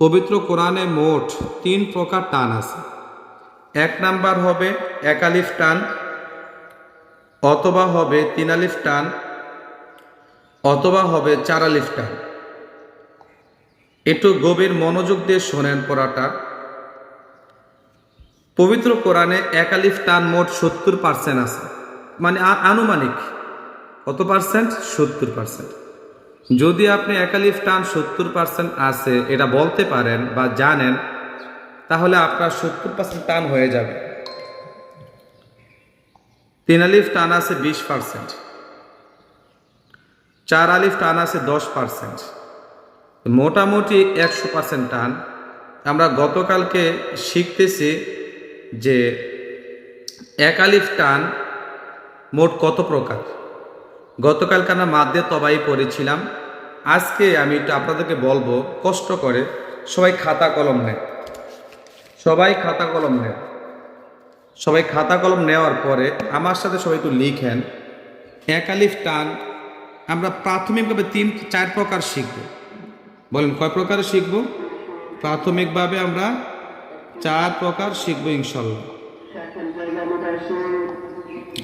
পবিত্র কোরআনে মোট তিন প্রকার টান আছে। এক নাম্বার হবে একালিফ টান, অথবা হবে তিন আলিফ টান, অথবা হবে চার আলিফ টান। একটু গভীর মনোযোগ দিয়ে শোনেন পড়াটা। পবিত্র কোরআনে একালিফ টান মোট সত্তর পার্সেন্ট আছে। মানে আনুমানিক, কত পার্সেন্ট? সত্তর পার্সেন্ট। যদি আপনি একালিফ টান সত্তর পার্সেন্ট আছে, এটা বলতে পারেন বা জানেন, তাহলে আপনার সত্তর পার্সেন্ট টান হয়ে যাবে। তিন আলিফ টান আছে বিশ পার্সেন্ট চার আলিফ টান আছে দশ পার্সেন্ট মোটামুটি একশো পার্সেন্ট টান। আমরা গতকালকে শিখতেছি যে এক আলিফ টান মোট কত প্রকার? গতকালকে আমরা মাদ্দে তবাই পড়েছিলাম। আজকে আমি একটু আপনাদেরকে বলব, কষ্ট করে। সবাই খাতা কলম নেয়। সবাই খাতা কলম নেয়। সবাই খাতা কলম নেওয়ার পরে আমার সাথে সবাই একটু লিখেন। একালিফ টান, আমরা প্রাথমিকভাবে তিন, চার প্রকার শিখব। বলেন, কয় প্রকার শিখব? প্রাথমিকভাবে আমরা চার প্রকার শিখব ইনশাল্লাহ।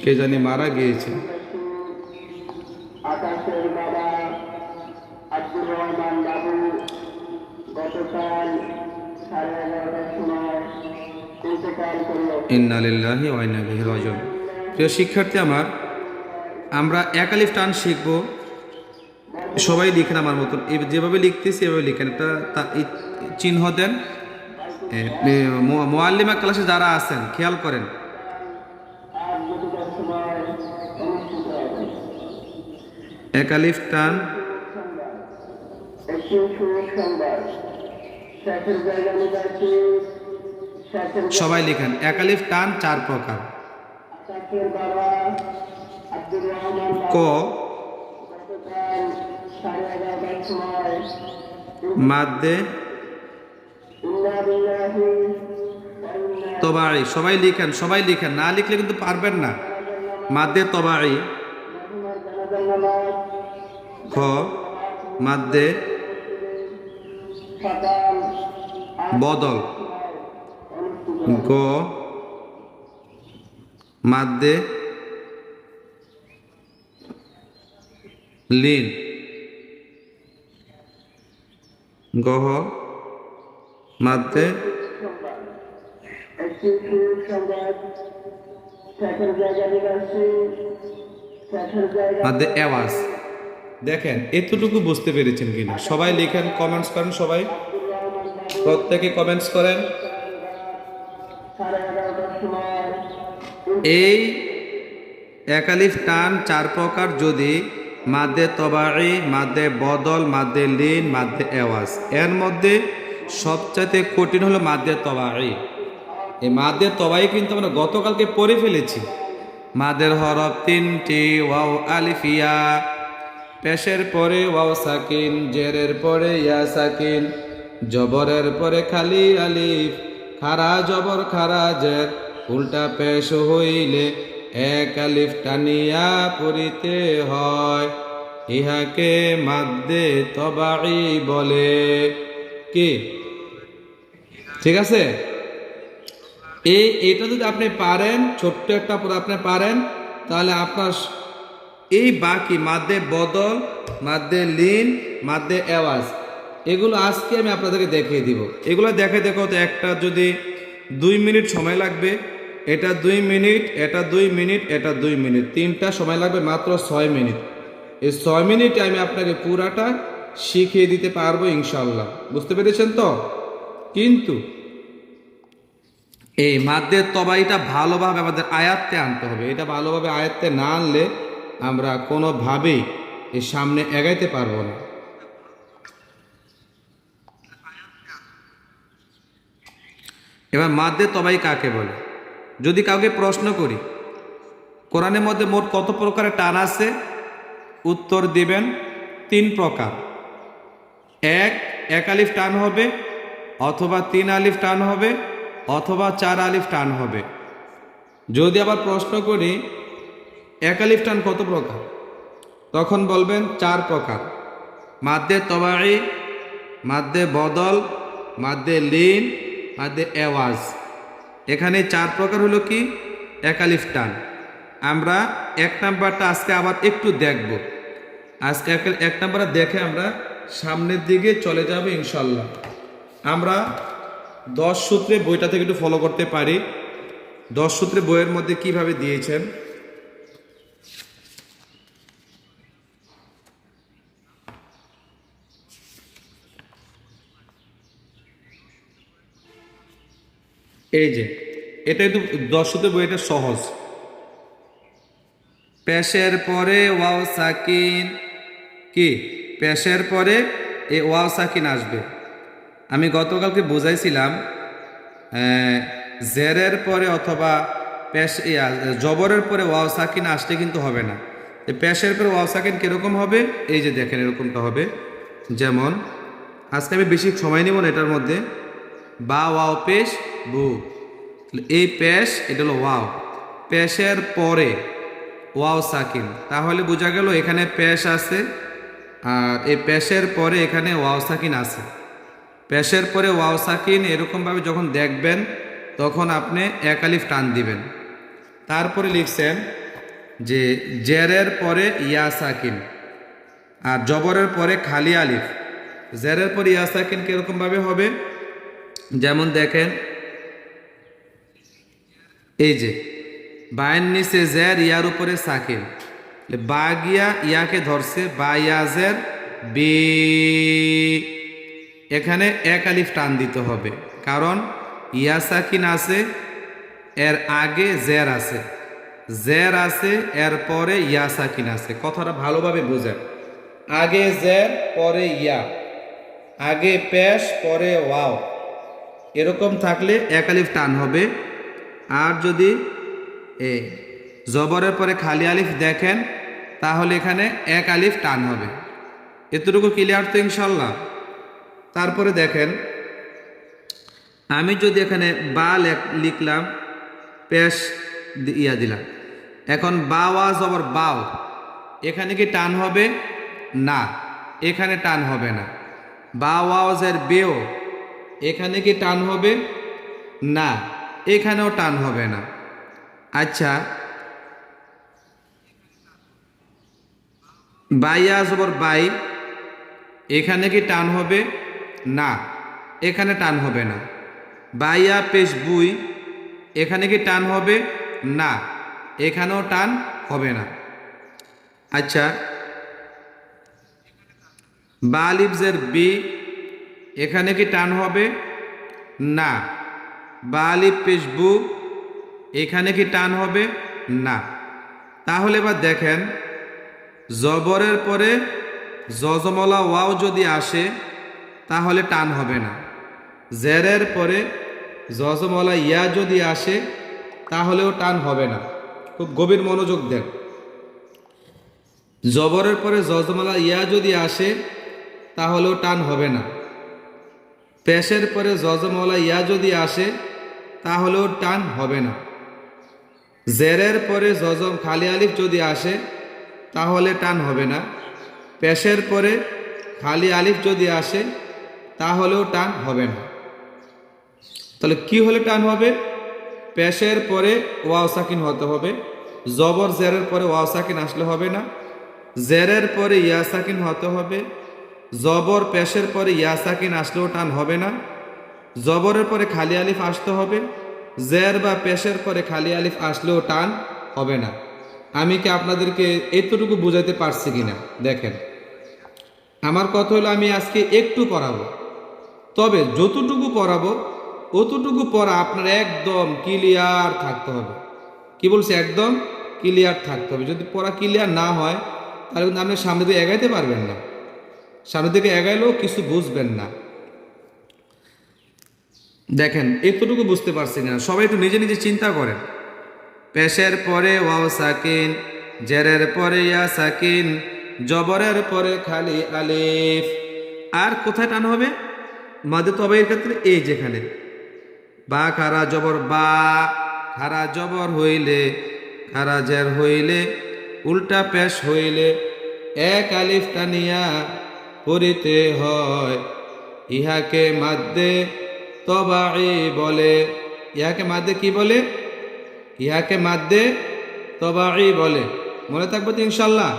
কে জানি মারা গিয়েছে। প্রিয় শিক্ষার্থী আমার, আমরা একালিফ টান শিখব। সবাই লিখেন আমার মতন। যেভাবে লিখতেছি, এভাবে লিখেন। একটা চিহ্ন দেন। মোয়াল্লিমা ক্লাসে যারা আছেন, খেয়াল করেন। একালিফ টান। সবাই লিখেন একালিফ টান চার প্রকার। ক? মাদ্দে ইন্না তবাড়ি সবাই লিখেন সবাই লিখেন। না লিখলে কিন্তু পারবেন না। মাদ্দে তবাড়ি জানাজার খ? মাদ্দে বদল। গ। মাদ্দে লিন। গহ। মাদ্দে মাদ্দে আওয়াজ দেখেন, এতটুকু বুঝতে পেরেছেন কিনা? সবাই লিখেন কমেন্টস করেন সবাই। প্রত্যেকে কমেন্টস করেন। এই একালিফ টান চার প্রকার যদি মাদ্দে তবাই মাদ্দে বদল মাদ্দে লিন মাদ্দে এওয়াজ। এর মধ্যে সবচাইতে কঠিন হলো মাদ্দে তবাই এই মাদ্দে তবাই কিন্তু আমরা গতকালকে পড়ে ফেলেছি। মাদের হরফ তিনটি, ওয়াও আলিফিয়া পেশের পরে ওয়াও সাকিন, জেরের পরে ইয়া সাকিন। জবরের পরে খালি আলিফ, খারা জবর খারা জের, উল্টা পেশ হইলে এক আলিফ টানিয়া পড়িতে হয়। ইহাকে মাদ্দে তবাই বলে। কি? ঠিক আছে? এই, এটা যদি আপনি পারেন, ছোট্ট একটা পরে আপনি পারেন, তাহলে আপনার এই বাকি মাদ্দে বদল, মাদ্দে লিন, মাদ্দে আওয়াজ এগুলো আজকে আমি আপনাদেরকে দেখিয়ে দিব। এগুলো দেখে দেখো তো, একটা যদি দুই মিনিট সময় লাগবে, এটা দুই মিনিট, এটা দুই মিনিট, এটা দুই মিনিট। তিনটা সময় লাগবে মাত্র ছয় মিনিট। এই ছয় মিনিটে আমি আপনাকে পুরাটা শিখিয়ে দিতে পারব ইনশাল্লাহ বুঝতে পেরেছেন তো? কিন্তু এই মাদ্দের তবাইটা ভালোভাবে আমাদের আয়াত্তে আনতে হবে। এটা ভালোভাবে আয়াত্তে না আনলে আমরা কোনোভাবেই এর সামনে এগাইতে পারব না। এবার মাদ্দের তবাই কাকে বলে? যদি কাউকে প্রশ্ন করি, কোরআনের মধ্যে মোট কত প্রকারের টান আছে? উত্তর দিবেন, তিন প্রকার। এক এক আলিফ টান হবে, অথবা তিন আলিফ টান হবে, অথবা চার আলিফ টান হবে। যদি আবার প্রশ্ন করি, এক আলিফ টান কত প্রকার? তখন বলবেন চার প্রকার। মাদ্দে তবাই মাদ্দে বদল মাদ্দে লিন মাদ্দে এওয়াজ এখানে চার প্রকার হলো কি? একালিফ টান। আমরা এক নাম্বারটা আজকে আবার একটু দেখব। আজকে এক- নাম্বারটা নাম্বার দেখে আমরা সামনের দিকে চলে যাব ইনশাল্লাহ। আমরা দশ সূত্রে বইটা থেকে একটু ফলো করতে পারি। দশ সূত্রে বইয়ের মধ্যে কীভাবে দিয়েছেন? এই যে এটা দশ সূত্রে বইটা সহজ। পেশের পরে ওয়াও সাকিন, কি? পেশের পরে এই ওয়াও সাকিন আসবে। আমি গতকালকে বোঝাইছিলাম জেরের পরে অথবা পেশ জবরের পরে ওয়াও সাকিন আসলে কিন্তু হবে না। পেশের পরে ওয়াও সাকিন কীরকম হবে? এই যে দেখেন এরকমটা হবে। যেমন, আজকে আমি বেশি সময় নেব না এটার মধ্যে। বা ওয়াও পেশ বু এই পেশ, এটা হলো ওয়াও। পেশের পরে, ওয়াও সাকিন। তাহলে বোঝা গেল এখানে পেশ আছে, আর এই পেশের পরে এখানে ওয়াও সাকিন আছে। পেশের পরে ওয়াও সাকিন এরকমভাবে যখন দেখবেন, তখন আপনি এক আলিফ টান দিবেন। তারপরে লিখছেন যে, জেরের পরে ইয়া সাকিন, আর জবরের পরে খালি আলিফ। জেরের পরে ইয়া সাকিন কীরকমভাবে হবে? যেমন দেখেন এই যে বায়ের নিচে জ্যার ইয়ার উপরে সাকিন বা গিয়া ইয়াকে ধরছে বা ইয়াজের বে। এখানে এক আলিফ টান দিতে হবে, কারণ ইয়া সাকিন আছে, এর আগে জের আছে। জের আছে, এর পরে ইয়া সাকিন আছে। কথাটা ভালোভাবে বোঝেন। আগে জের, পরে ইয়া। আগে পেশ পরে ওয়াও। এরকম থাকলে এক আলিফ টান হবে। আর যদি এ, জবরের পরে খালি আলিফ দেখেন, তাহলে এখানে এক আলিফ টান হবে। এতটুকু ক্লিয়ার তো ইনশাল্লাহ তারপরে দেখেন, আমি যদি এখানে বা লেখ- লিখলাম, পেশ ইয়া দিলাম। এখন বা, ওয়া, জবর, বাও, এখানে কি টান হবে? না, এখানে টান হবে না। বা ওয়াজের বেও, এখানে কি টান হবে? না এখানেও টান হবে না। আচ্ছা। বাইয়া জবর বাই। এখানে কি টান হবে? না, এখানে টান হবে না। বাইয়া পেশ বুই। এখানে কি টান হবে? না, এখানেও টান হবে না। আচ্ছা। বালিবজের বি। এখানে কি টান হবে? না বালিব পেশবু, এখানে কি টান হবে? না। তাহলে এবার দেখেন, জবরের পরে জজমলা ওয়াও যদি আসে, তাহলে টান হবে না। জেরের পরে জজমলা ইয়া যদি আসে, তাহলেও টান হবে না। খুব গভীর মনোযোগ দেন। জবরের পরে জজমলা ইয়া যদি আসে, তাহলেও টান হবে না। পেশের পরে জজমলা ইয়া যদি আসে তাহলেও টান হবে না। জেরের পরে জজম খালি আলিফ যদি আসে, তাহলে টান হবে না। পেশের পরে খালি আলিফ যদি আসে, তাহলেও টান হবে না। তাহলে কি হলে টান হবে? পেশের পরে ওয়াও সাকিন হতে হবে, জবর জেরের পরে ওয়াও সাকিন আসলে হবে না। জেরের পরে ইয়া সাকিন হতে হবে, জবর পেশের পরে ইয়া সাকিন আসলেও টান হবে না। জবরের পরে খালি আলিফ আসতে হবে, জের বা পেশের পরে খালি আলিফ আসলেও টান হবে না। আমি কি আপনাদেরকে এতটুকু বুঝাইতে পারছি কিনা দেখেন, আমার কথা হলো আমি আজকে একটু পড়াবো। তবে যতটুকু পড়াবো, অতটুকু পড়া আপনার একদম ক্লিয়ার থাকতে হবে। কি বলছে? একদম ক্লিয়ার থাকতে হবে। যদি পড়া ক্লিয়ার না হয়, তাহলে কিন্তু আপনি সামনে দিকে এগাইতে পারবেন না। সামনের দিকে এগাইলেও কিছু বুঝবেন না। দেখেন, এতটুকু বুঝতে পারছি না। সবাই একটু নিজে নিজে চিন্তা করেন। পেশের পরে ওয়াও সাকিন, জেরের পরে ইয়া সাকিন, জবরের পরে খালি আলিফ। আর কোথায় টান হবে? মাদে তবের ক্ষেত্রে এই যেখানে। বা খারা জবর, বা খারা জবর হইলে, খারা জের হইলে, উল্টা পেশ হইলে, এক আলিফ টানিয়া পড়িতে হয়। ইহাকে মাদ্দে তবাই বলে। ইহাকে মাদ্দে কি বলে? ইহাকে মাদ্দে তবাই বলে। মনে থাকবে তো ইনশাল্লাহ?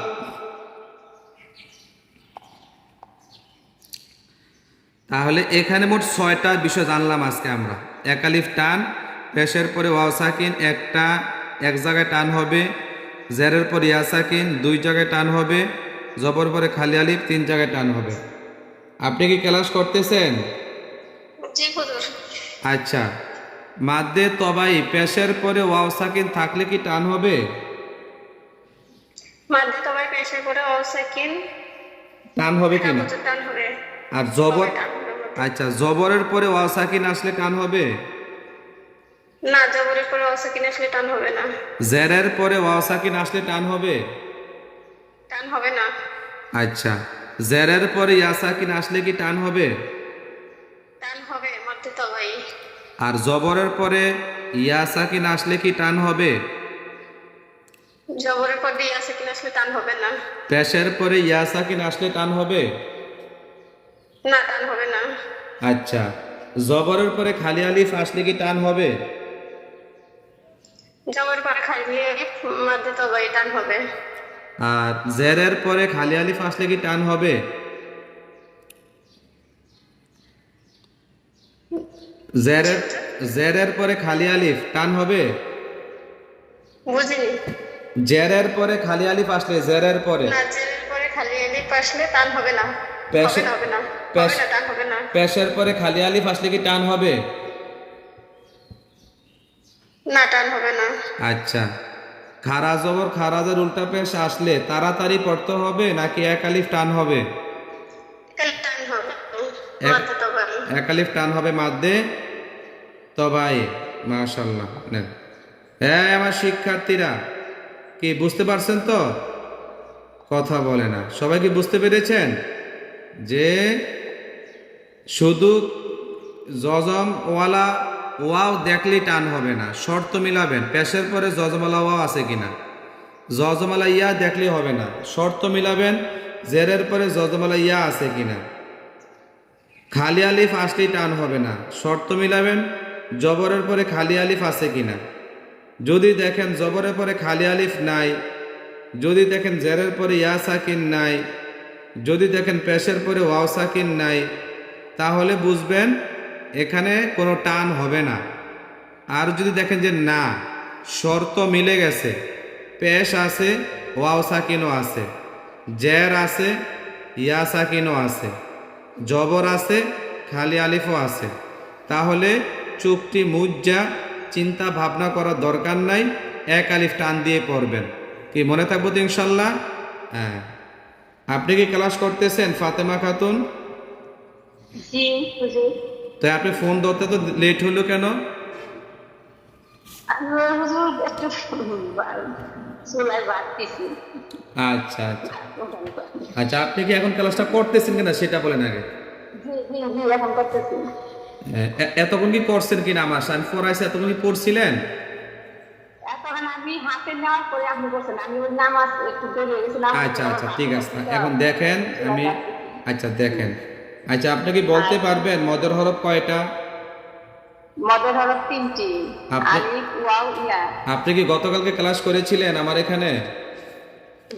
তাহলে এখানে মোট ছয়টা বিষয় জানলাম আজকে আমরা। একালিফ টান, পেশের পরে ওয়াও সাকিন, একটা, এক জায়গায় টান হবে। জেরের পর ইয়া সাকিন, দুই জায়গায় টান হবে। জবর পরে খালি আলিফ, তিন জায়গায় টান হবে। আপনি কি ক্লাস করতেছেন? জি হুজুর আচ্ছা। মাদ্দে তবাই পেশের পরে ওয়াও সাকিন থাকলে কি টান হবে? মাদ্দে তোমার পেশের পরে অসাকিন টান হবে কিনা হুজুর টান হবে। আর জবর। আচ্ছা জবরের পরে ওয়াও সাকিন আসলে টান হবে? না জবরের পরে অসাকিন আসলে টান হবে না। জেরের পরে ওয়াও সাকিন আসলে টান হবে? টান হবে না। আচ্ছা। জেরের পরে ইয়াসাকিন আসলে কি টান হবে? টান হবে আর জবরের পরে ইয়াসাকিন আসলে কি টান হবে? জবরের পর দিয়ে আসাকিন আসলে টান হবে না। পেশের পরে ইয়াসাকিন আসলে টান হবে? না টান হবে না। আচ্ছা জবরের পরে খালি আলিফ আসলে কি টান হবে? জবরের পরে খালি মাদ্দে তবাই টান হবে। আর জেরের পরে খালি আলিফ আসলে কি টান হবে? জেরের জেরের পরে খালি আলিফ টান হবে? বুঝিনি। জেরের পরে খালি আলিফ আসলে জেরের পরে? না জেরের পরে খালি এলিপ আসলে টান হবে না। পেশে- হবে না টান হবে না। পেশের পরে খালি আলিফ আসলে কি টান হবে? না টান হবে না। আচ্ছা। খারা জবর খারাজের উল্টা পেশ আসলে তাড়াতাড়ি পড়তে হবে নাকি এক আলিফ টান হবে? টান হবে এক- এক আলিফ টান হবে মাদ্দে তবাই মাশাল্লাহ নেন। হ্যাঁ আমার শিক্ষার্থীরা, কি বুঝতে পারছেন তো? কথা বলে না। সবাই কি বুঝতে পেরেছেন? যে শুধু জজম ওয়ালা ওয়াও দেখলেই টান হবে না, শর্ত মিলাবেন। পেশের পরে জজমালা ওয়াও আছে কিনা? জজমালা ইয়া দেখলেই হবে না, শর্ত মিলাবেন জেরের পরে জজমালা ইয়া আছে কিনা? খালি আলিফ আসলেই টান হবে না, শর্ত মিলাবেন জবরের পরে খালি আলিফ আছে কিনা? যদি দেখেন জবরের পরে খালি আলিফ নাই, যদি দেখেন জেরের পরে ইয়া সাকিন নাই, যদি দেখেন পেশের পরে ওয়াও সাকিন নাই, তাহলে বুঝবেন এখানে কোনো টান হবে না। আর যদি দেখেন যে না, শর্ত মিলে গেছে, পেশ আছে, ওয়াও সাকিনও আছে, জের আছে, ইয়া সাকিনও আছে, জবর আছে, খালি আলিফও আছে, তাহলে চুপটি মুজ্জা চিন্তা ভাবনা করার দরকার নাই। এক আলিফ টান দিয়ে পড়বেন। কি মনে থাকব তো ইনশাল্লাহ? হ্যাঁ। আপনি কি ক্লাস করতেছেন ফাতেমা খাতুন? তাই আপনি ফোন ধরতে তো লেট হলো কেন? আচ্ছা আচ্ছা। আচ্ছা আপনি কি এখন ক্লাসটা করতেছেন কিনা সেটা বলেন আগে। এখন করতেছি। এতক্ষণ কি করছেন কিনা আমার আমি পড়াইছি এতক্ষণ কি পড়ছিলেন? আচ্ছা আচ্ছা ঠিক আছে। এখন দেখেন আমি আচ্ছা দেখেন। আচ্ছা আপনি কি বলতে পারবেন মদের হরফ কয়টা? মদের হরফ তিনটি। আপনি- আলিফ ওয়াও ইয়া। আপনি কি গতকালকে ক্লাস করেছিলেন আমার এখানে?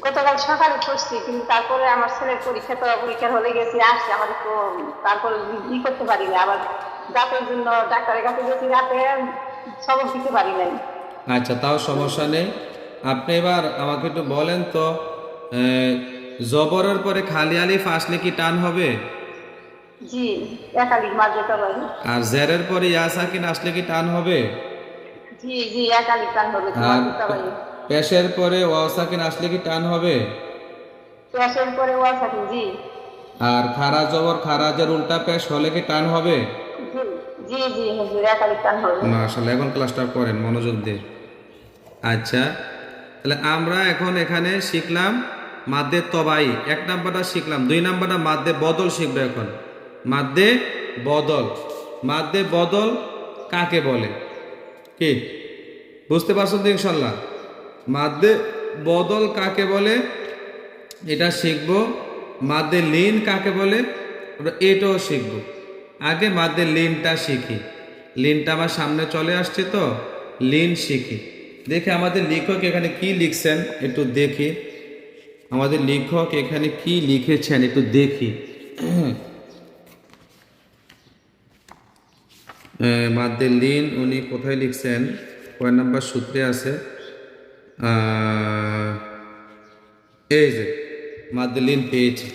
গতকাল সকালে পড়ছি কিন্তু তারপরে আমার ছেলের পরীক্ষা তো পরীক্ষার হলে গেছি আসছি আমার তো তারপরে ই করতে পারি না আবার দাঁতের জন্য ডাক্তারের কাছে গেছি রাতে সবক দিতে পারি নাই। আচ্ছা তাও সমস্যা নেই। আপনি এবার আমাকে একটু বলেন তো জবরের পরে খালি আলিফ আসলে কি টান হবে? জি একালিক মার যেতে পারি আর জেরের পরে ইয়াসাকিন আসলে কি টান হবে? জি জি একালিক টান হবে পারি পেশের পরে ওয়াসাকিন আসলে কি টান হবে? পেশের পরে ওয়া থাকি জি। আর খারা জবর খারাজের উল্টা পেশ হলে কি টান হবে? জি জি হুজুর একালিক টান হবে। মাশাল্লাহ এখন ক্লাসটা করেন মনোযোগ দিয়ে। আচ্ছা তাহলে আমরা এখন এখানে শিখলাম মাদ্দে তবাই। এক নাম্বারটা শিখলাম, দুই নাম্বারটা মাদ্দে বদল শিখব এখন। মাদ্দে বদল মাদ্দে বদল কাকে বলে? কি? বুঝতে পারছেন তো ইনশাল্লাহ মাদ্দে বদল কাকে বলে? এটা শিখব। মাদ্দে লিন কাকে বলে? আমরা এটাও শিখব। আগে মাদ্দে লিনটা শিখি। লিনটা আমার সামনে চলে আসছে তো, লিন শিখি। দেখে আমাদের লেখক এখানে কি লিখছেন, একটু দেখি। আমাদের লেখক এখানে কি লিখেছেন, একটু দেখি। মাদ্দে লিন উনি কোথায় লিখছেন? কয় নাম্বার সূত্রে আছে। এই যে মাদ্দেলিন পেয়েছি।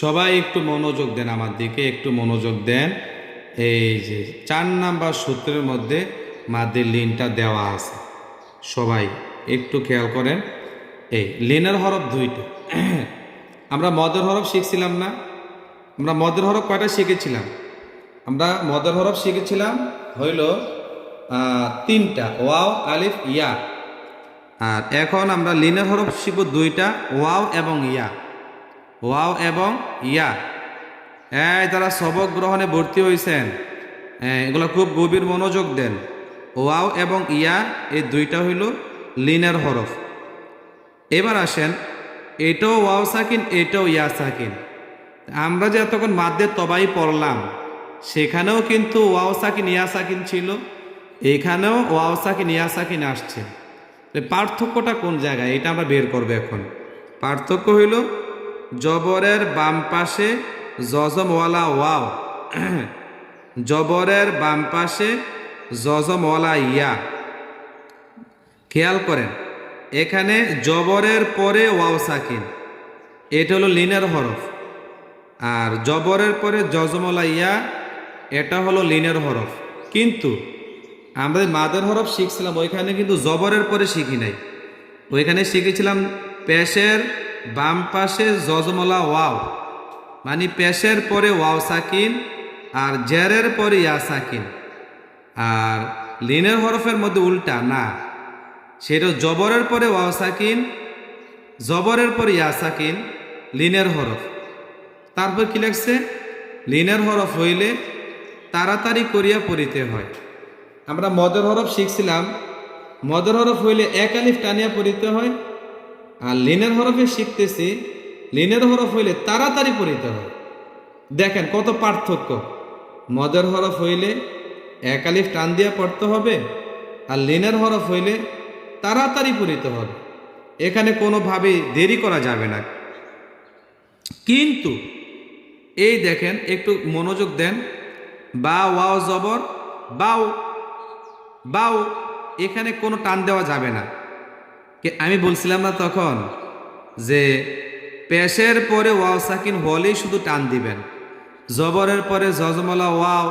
সবাই একটু মনোযোগ দেন আমার দিকে, একটু মনোযোগ দেন। এই যে চার নাম্বার সূত্রের মধ্যে মাদ্দের লিনটা দেওয়া আছে। সবাই একটু খেয়াল করেন। এই লিনের হরফ দুইটা। আমরা মদের হরফ শিখছিলাম না। আমরা মদের হরফ কয়টা শিখেছিলাম? আমরা মদের হরফ শিখেছিলাম হইল তিনটা, ওয়াও, আলিফ, ইয়া। আর এখন আমরা লিনের হরফ শিখব দুইটা, ওয়াও এবং ইয়া। ওয়াও এবং ইয়া। এই তারা সবক গ্রহণে ভর্তি হয়েছেন হ্যাঁ, এগুলো খুব গভীর মনোযোগ দেন। ওয়াও এবং ইয়া এই দুইটা হইল লিনের হরফ। এবার আসেন এটাও ওয়াও সাকিন এটাও ইয়া সাকিন। আমরা যে এতক্ষণ মাদ্দের তবাই পড়লাম সেখানেও কিন্তু ওয়াও সাকিন ইয়া সাকিন ছিল। এখানেও ওয়াও সাকিন ইয়া সাকিন আসছে। পার্থক্যটা কোন জায়গায়? এটা আমরা বের করব এখন। পার্থক্য হইল জবরের বাম পাশে জজমওয়ালা ওয়াও। জবরের বাম পাশে জজমওয়ালা ইয়া। খেয়াল করেন, এখানে জবরের পরে ওয়াও সাকিন। এটা হলো লিনের হরফ। আর জবরের পরে জজমলা ইয়া, এটা হলো লিনের হরফ। কিন্তু আমরা যে মাদের হরফ শিখছিলাম, ওইখানে কিন্তু জবরের পরে শিখি নাই। ওইখানে শিখেছিলাম পেশের বাম পাশে জজমলা ওয়াও মানে পেশের পরে ওয়াও সাকিন আর জেরের পরে ইয়া সাকিন। আর লিনের হরফের মধ্যে উল্টা, না। সেটা জবরের পরে ওয়াও সাকিন, জবরের পরে ইয়া সাকিন, লিনের হরফ। তারপর কি লাগছে লিনের হরফ হইলে তাড়াতাড়ি করিয়া পড়িতে হয়। আমরা মদের হরফ শিখছিলাম। মদের হরফ হইলে এক আলিফ টানিয়া পড়িতে হয়। আর লিনের হরফে শিখতেছি, লিনের হরফ হইলে তাড়াতাড়ি পড়িতে হয়। দেখেন কত পার্থক্য। মদের হরফ হইলে এক আলিফ টান দিয়া পড়তে হবে, আর লিনের হরফ হইলে তাড়াতাড়ি পড়িতে হবে। এখানে কোনোভাবে দেরি করা যাবে না। কিন্তু এই দেখেন, একটু মনোযোগ দেন। বা, ওয়াও, জবর, বাও বাও, এখানে কোনো টান দেওয়া যাবে না। আমি বলছিলাম না তখন যে পেশের পরে ওয়াও সাকিন হলেই শুধু টান দিবেন। জবরের পরে জজমলা ওয়াও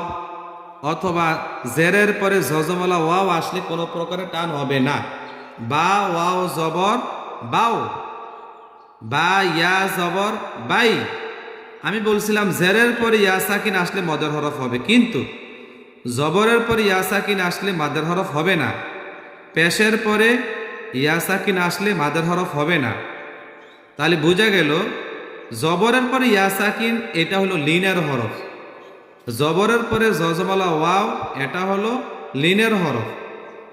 অথবা জেরের পরে জজমলা ওয়াও আসলে কোনো প্রকারে টান হবে না। বা ওয়াও জবর বাও, বা ইয়া জবর বাই। আমি বলছিলাম জেরের পরে ইয়া সাকিন আসলে মদের হরফ হবে, কিন্তু জবরের পরে ইয়া সাকিন আসলে মাদের হরফ হবে না। পেশের পরে ইয়া সাকিন আসলে মাদের হরফ হবে না। তাহলে বোঝা গেল, জবরের পরে ইয়া সাকিন এটা হলো লিনের হরফ। জবরের পরে জজমালা ওয়াও, এটা হলো লিনের হরফ।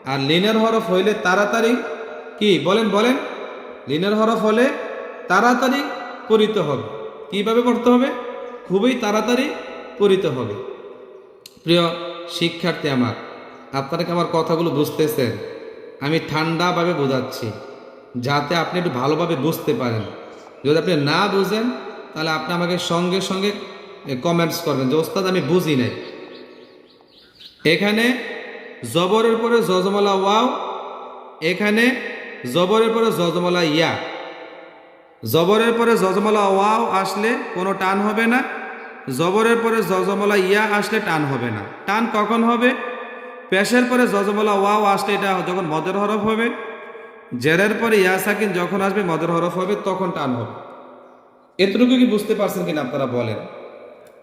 আর লিনের হরফ হইলে তাড়াতাড়ি কি? বলেন বলেন। লিনের হরফ হলে তাড়াতাড়ি পড়িতে হবে। কীভাবে পড়তে হবে? খুবই তাড়াতাড়ি পড়িতে হবে। প্রিয় শিক্ষার্থী আমার, আপনারা কি আমার কথাগুলো বুঝতেছেন? আমি ঠান্ডাভাবে বোঝাচ্ছি, যাতে আপনি একটু ভালোভাবে বুঝতে পারেন। যদি আপনি না বুঝেন, তাহলে আপনি আমাকে সঙ্গে সঙ্গে কমেন্টস করবেন যে, ওস্তাদ, আমি বুঝি নাই। এখানে জবরের পরে জজমালা ওয়াও, এখানে জবরের পরে জজমালা ইয়া। জবরের পরে জজমালা ওয়াও আসলে কোনো টান হবে না, জবরের পরে জজমলা ইয়া আসলে টান হবে না। টান কখন হবে? পেশের পরে জজমলা ওয়াও আসলে এটা যখন মদের হরফ হবে, জেরের পরে ইয়াসাকিন যখন আসবে, মদের হরফ হবে, তখন টান হবে। এতটুকু কি বুঝতে পারছেন কিনা আপনারা বলেন?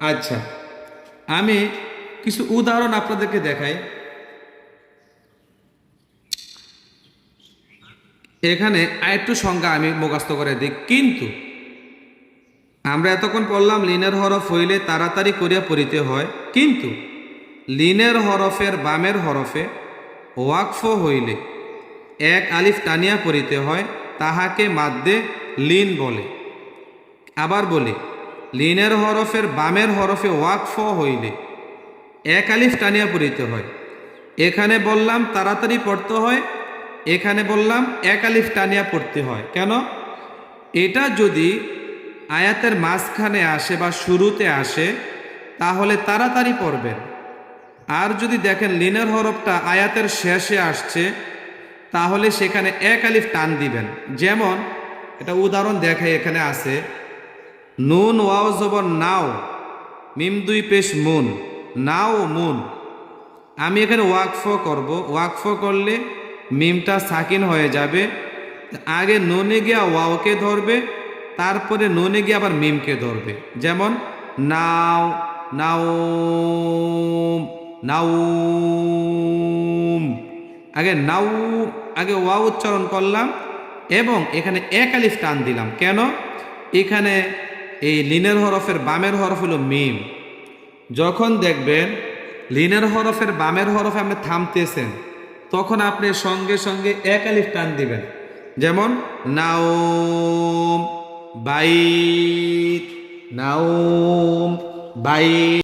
আচ্ছা আমি কিছু উদাহরণ আপনাদেরকে দেখাই। এখানে আরেকটু সংজ্ঞা আমি মুখস্থ করে দিই, কিন্তু আমরা এতক্ষণ পড়লাম লিনের হরফ হইলে তাড়াতাড়ি করিয়া পড়িতে হয়, কিন্তু লিনের হরফের বামের হরফে ওয়াকফ হইলে এক আলিফ টানিয়া পড়িতে হয়, তাহাকে মাদ্দে লিন বলে। আবার বলি, লিনের হরফের বামের হরফে ওয়াকফ হইলে এক আলিফ টানিয়া পড়িতে হয়। এখানে বললাম তাড়াতাড়ি পড়তে হয়, এখানে বললাম এক আলিফ টানিয়া পড়তে হয়। কেন? এটা যদি আয়াতের মাঝখানে আসে বা শুরুতে আসে, তাহলে তাড়াতাড়ি পড়বেন। আর যদি দেখেন লিনের হরফটা আয়াতের শেষে আসছে, তাহলে সেখানে এক আলিফ টান দিবেন। যেমন, এটা উদাহরণ দেখাই এখানে আছে, নুন ওয়াও জবর নাও, মিম দুই পেশ মুন, নাও মুন। আমি এখানে ওয়াকফ করব, ওয়াকফ করলে মিমটা সাকিন হয়ে যাবে, আগে নুনে গিয়া ওয়াওকে ধরবে, তারপরে নুনে গিয়ে আবার মিমকে ধরবে। যেমন, নাও নাও নাউম। আগে নাউ আগে ওয়া উচ্চারণ করলাম এবং এখানে এক আলিফ টান দিলাম। কেন? এখানে এই লিনের হরফের বামের হরফ হলো মিম। যখন দেখবেন লিনের হরফের বামের হরফে আপনি থামতেছেন, তখন আপনি সঙ্গে সঙ্গে এক আলিফ টান দিবেন। যেমন নাওম বাইত নাওম বাইত।